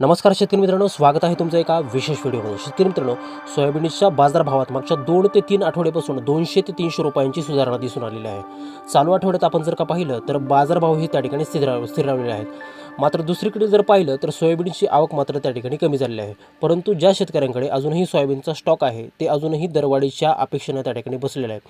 नमस्कार शेतकरी मित्रांनो स्वागत आहे तुमचं एका विशेष व्हिडिओमध्ये. शेतकरी मित्रांनो सोयाबीनच्या बाजारभावात मागच्या दोन ते तीन आठवड्यापासून दोनशे ते तीनशे रुपयांची सुधारणा दिसून आलेली आहे. चालू आठवड्यात आपण जर का पाहिलं तर बाजारभाव हे त्या ठिकाणी स्थिर स्थिरावलेले आहेत. मात्र दुसरीकडे जर पाहिलं तर सोयाबीनची आवक मात्र त्या ठिकाणी कमी झालेली आहे. परंतु ज्या शेतकऱ्यांकडे अजूनही सोयाबीनचा स्टॉक आहे ते अजूनही दरवाढीच्या अपेक्षेनं त्या ठिकाणी बसलेले आहे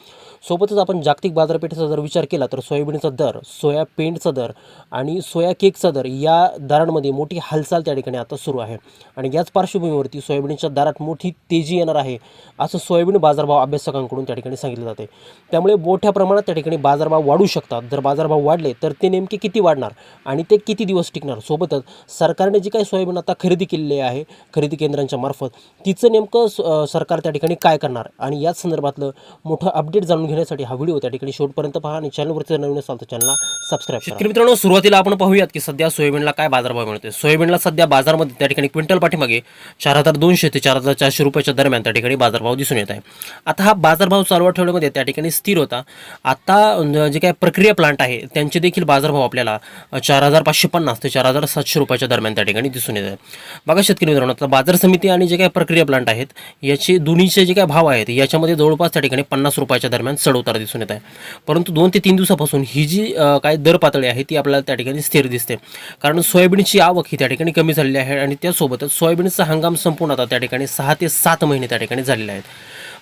सोबतच आपण जागतिक बाजारपेठेचा जर विचार केला तर सोयाबीनचा दर सोया पेंटचा दर आणि सोया केकचा दर या दरांमध्ये मोठी हालचाल त्या ठिकाणी आता सुरू आहे. आणि याच पार्श्वभूमीवरती सोयाबीनच्या दरात मोठी तेजी येणार आहे असं सोयाबीन बाजारभाव अभ्यासकांकडून त्या ठिकाणी सांगितलं जाते. त्यामुळे मोठ्या प्रमाणात त्या ठिकाणी बाजारभाव वाढू शकतात. जर बाजारभाव वाढले तर ते नेमके किती वाढणार आणि ते किती दिवस टिकणार? सोबतच सरकारने जी काही सोयाबीन आता खरेदी केलेली आहे खरेदी केंद्रांच्या मार्फत तिचं नेमकं स- सरकार त्या ठिकाणी काय करणार? आणि याच संदर्भातलं मोठं अपडेट जाणून घेण्यासाठी हा व्हिडिओ त्या ठिकाणी शेवटपर्यंत पहा आणि चॅनलवरती जर नवीन असाल तर चॅनलला सबस्क्राईब शेतकरी मित्रांनो सुरुवातीला आपण पाहूयात की सध्या सोयाबीनला काय बाजारभाव मिळते सोयाबीनला सध्या बाजारामध्ये त्या ठिकाणी क्विंटल पाठीमागे चार हजार दोनशे ते चार हजार चारशे रुपयाच्या दरम्यान त्या ठिकाणी बाजारभाव दिसून येत आहे. आता हा बाजारभाव चालू आठवड्यामध्ये त्या ठिकाणी स्थिर होता. आता जे काय प्रक्रिया प्लांट आहे त्यांचे देखील बाजारभाव आपल्याला चार हजार पाचशे पन्नास ते चार हजार सातशे रुपयाच्या दरम्यान त्या ठिकाणी दिसून येत आहे. बघा शेतकरी मित्रांनो आता बाजार समिती आणि जे काय प्रक्रिया प्लांट आहेत याचे दोन्हीचे जे काय भाव आहेत याच्यामध्ये जवळपास त्या ठिकाणी पन्नास रुपयाच्या दरम्यान चढउतार दिसून येत आहे. परंतु दोन ते तीन दिवसापासून ही जी काय दर पातळी आहे ती आपल्याला त्या ठिकाणी स्थिर दिसते. कारण सोयाबीनची आवक ही त्या ठिकाणी कमी झालेली आहे आणि त्यासोबतच सोयाबीनचा हंगाम संपूर्ण आता त्या ठिकाणी सहा ते सात महिने त्या ठिकाणी झालेले आहेत.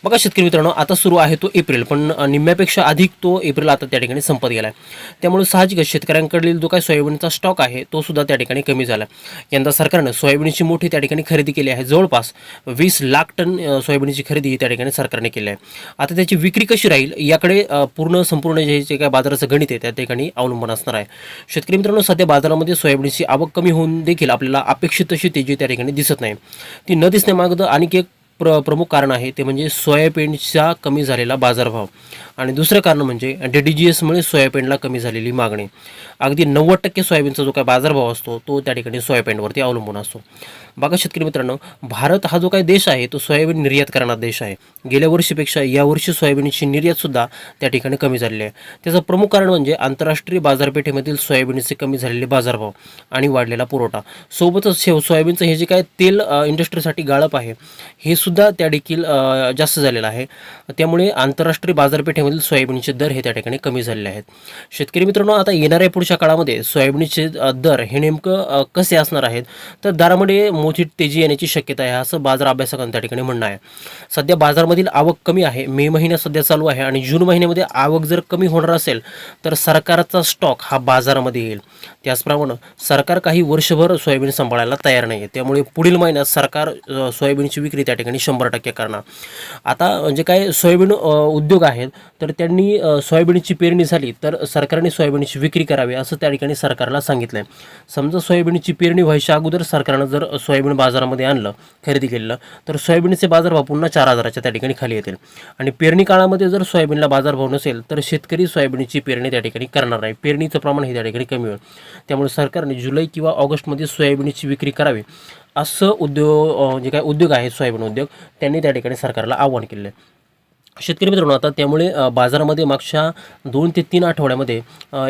बघा शेतकरी मित्रांनो आता सुरू आहे तो एप्रिल पण निम्म्यापेक्षा अधिक तो एप्रिल आता त्या ठिकाणी संपत गेला आहे त्यामुळे साहजिकच शेतकऱ्यांकडील जो काय सोयाबीनचा स्टॉक आहे तो सुद्धा त्या ठिकाणी कमी झाला यंदा सरकारनं सोयाबीनची मोठी त्या ठिकाणी खरेदी केली आहे. जवळपास वीस लाख टन सोयाबीनची खरेदी ही त्या ठिकाणी सरकारने केली आहे. आता त्याची विक्री कशी राहील याकडे पूर्ण संपूर्ण जे जे काय बाजाराचं गणित आहे त्या ठिकाणी अवलंबून असणार आहे. शेतकरी मित्रांनो सध्या बाजारामध्ये सोयाबीनची आवक कमी होऊन देखील आपल्याला अपेक्षित अशी तेजी त्या ठिकाणी दिसत नाही. ती न दिसण्यामागं आणखी एक प्र प्रमुख कारण आहे ते म्हणजे सोयाबीनचा कमी झालेला बाजारभाव. आणि दुसरं कारण म्हणजे डी डी जी एसमुळे सोयाबीनला कमी झालेली मागणी. अगदी नव्वद टक्के सोयाबीनचा जो काय बाजारभाव असतो तो त्या ठिकाणी सोयाबीनवरती अवलंबून असतो. बघा शेतकरी मित्रांनो भारत हा जो काही देश आहे तो सोयाबीन निर्यात करणारा देश आहे. गेल्या वर्षीपेक्षा यावर्षी सोयाबीनची निर्यातसुद्धा त्या ठिकाणी कमी झालेली आहे. त्याचं प्रमुख कारण म्हणजे आंतरराष्ट्रीय बाजारपेठेमधील सोयाबीनचे कमी झालेले बाजारभाव आणि वाढलेला पुरवठा. सोबतच सोयाबीनचं हे जे काय तेल इंडस्ट्रीसाठी गाळप आहे हे सुद्धा त्या देखील जास्त झालेला आहे. त्यामुळे आंतरराष्ट्रीय बाजारपेठेमधील सोयाबीनचे दर हे त्या ठिकाणी कमी झालेले आहेत. शेतकरी मित्रांनो आता येणाऱ्या पुढच्या काळामध्ये सोयाबीनचे दर हे नेमकं कसे असणार आहेत? तर दरामध्ये मोठी तेजी येण्याची शक्यता आहे असं बाजार अभ्यासकांचं त्या ठिकाणी म्हणणं आहे. सध्या बाजारामधील आवक कमी आहे. मे महिना सध्या चालू आहे आणि जून महिन्यामध्ये आवक जर कमी होणार असेल तर सरकारचा स्टॉक हा बाजारामध्ये येईल. त्याचप्रमाणे सरकार काही वर्षभर सोयाबीन सांभाळायला तयार नाही आहे त्यामुळे पुढील महिन्यात सरकार सोयाबीनची विक्री त्या ठिकाणी आणि शंभर टक्के करणार. आता जे काय सोयाबीन उद्योग आहेत तर त्यांनी सोयाबीनची पेरणी झाली तर सरकारने सोयाबीनची विक्री करावी असं त्या ठिकाणी सरकारला सांगितलं आहे समजा सोयाबीनची पेरणी व्हायच्या अगोदर सरकारनं जर सोयाबीन बाजारामध्ये आणलं खरेदी केलेलं तर सोयाबीनचे बाजारभाव पुन्हा चार हजाराच्या त्या ठिकाणी खाली येतील. आणि पेरणी काळामध्ये जर सोयाबीनला बाजारभाव नसेल तर शेतकरी सोयाबीनची पेरणी त्या ठिकाणी करणार नाही. पेरणीचं प्रमाण हे त्या ठिकाणी कमी होईल. त्यामुळे सरकारने जुलै किंवा ऑगस्टमध्ये सोयाबीनची विक्री करावी. असं उद्योग जे काय उद्योग आहेत सोयाबीन उद्योग त्यांनी त्या ठिकाणी सरकारला आव्हान केलं आहे. शेतकरी मित्रांनो आता त्यामुळे बाजारामध्ये मागच्या दोन ते तीन आठवड्यामध्ये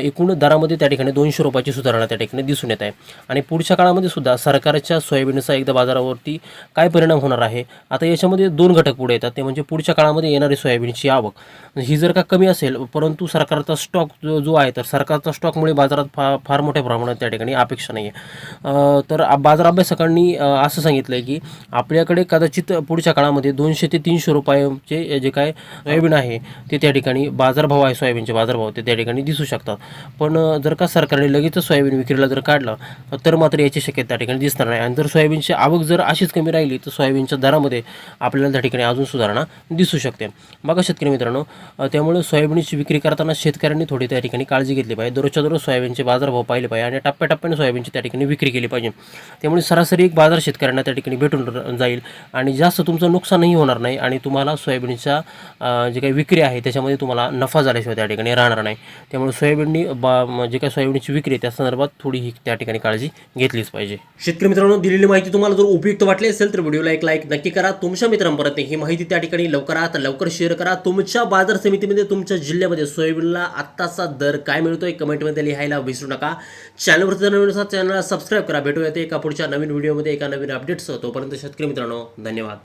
एकूण दरामध्ये त्या ठिकाणी दोनशे रुपयाची सुधारणा त्या ठिकाणी दिसून येत आहे. आणि पुढच्या काळामध्ये सुद्धा सरकारच्या सोयाबीनचा एकदा बाजारावरती काय परिणाम होणार आहे? आता याच्यामध्ये दोन घटक पुढे येतात. ते म्हणजे पुढच्या काळामध्ये येणारी सोयाबीनची आवक. ही जर का कमी असेल परंतु सरकारचा स्टॉक जो जो आहे तर सरकारचा स्टॉकमुळे बाजारात फार फार मोठ्या प्रमाणात त्या ठिकाणी अपेक्षा नाही आहे तर बाजार अभ्यासकांनी असं सांगितलं आहे की आपल्याकडे कदाचित पुढच्या काळामध्ये दोनशे ते तीनशे रुपयाचे जे काय सोयाबीन आहे ते त्या ठिकाणी बाजारभाव आहे सोयाबीनचे बाजारभाव ते त्या ठिकाणी दिसू शकतात. पण जर का सरकारने लगेच सोयाबीन विक्रीला जर काढलं तर मात्र याची शक्यता त्या ठिकाणी दिसणार नाही. आणि जर सोयाबीनची आवक जर अशीच कमी राहिली तर सोयाबीनच्या दरामध्ये आपल्याला त्या ठिकाणी अजून सुधारणा दिसू शकते. बघा शेतकरी मित्रांनो त्यामुळे सोयाबीनची विक्री करताना शेतकऱ्यांनी थोडी त्या ठिकाणी काळजी घेतली पाहिजे. दररोजच्या दररोज सोयाबीनचे बाजारभाव पाहिले पाहिजे आणि टप्प्याटप्प्याने सोयाबीनची त्या ठिकाणी विक्री केली पाहिजे. त्यामुळे सरासरी एक बाजार शेतकऱ्यांना त्या ठिकाणी भेटून जाईल आणि जास्त तुमचं नुकसानही होणार नाही आणि तुम्हाला सोयाबीनच्या जे काही विक्री आहे त्याच्यामध्ये तुम्हाला नफा झाल्याशिवाय त्या ठिकाणी राहणार नाही. त्यामुळे सोयाबीननी बा जे काही सोयाबीनची विक्री आहे त्या संदर्भात थोडी ही त्या ठिकाणी काळजी घेतलीच पाहिजे. शेतकरी मित्रांनो दिलेली माहिती तुम्हाला जर उपयुक्त वाटली असेल तर व्हिडिओला एक लाईक नक्की करा. तुमच्या मित्रांपर्यंत ही माहिती त्या ठिकाणी लवकरात लवकर शेअर करा. तुमच्या बाजार समितीमध्ये तुमच्या जिल्ह्यामध्ये सोयाबीनला आत्ताचा दर काय मिळतोय कमेंटमध्ये लिहायला विसरू नका. चॅनलवरती नवीन चॅनलला सबस्क्राईब करा. भेटूया ते एका पुढच्या नवीन व्हिडिओमध्ये एका नवीन अपडेट्स तोपर्यंत शेतकरी मित्रांनो धन्यवाद.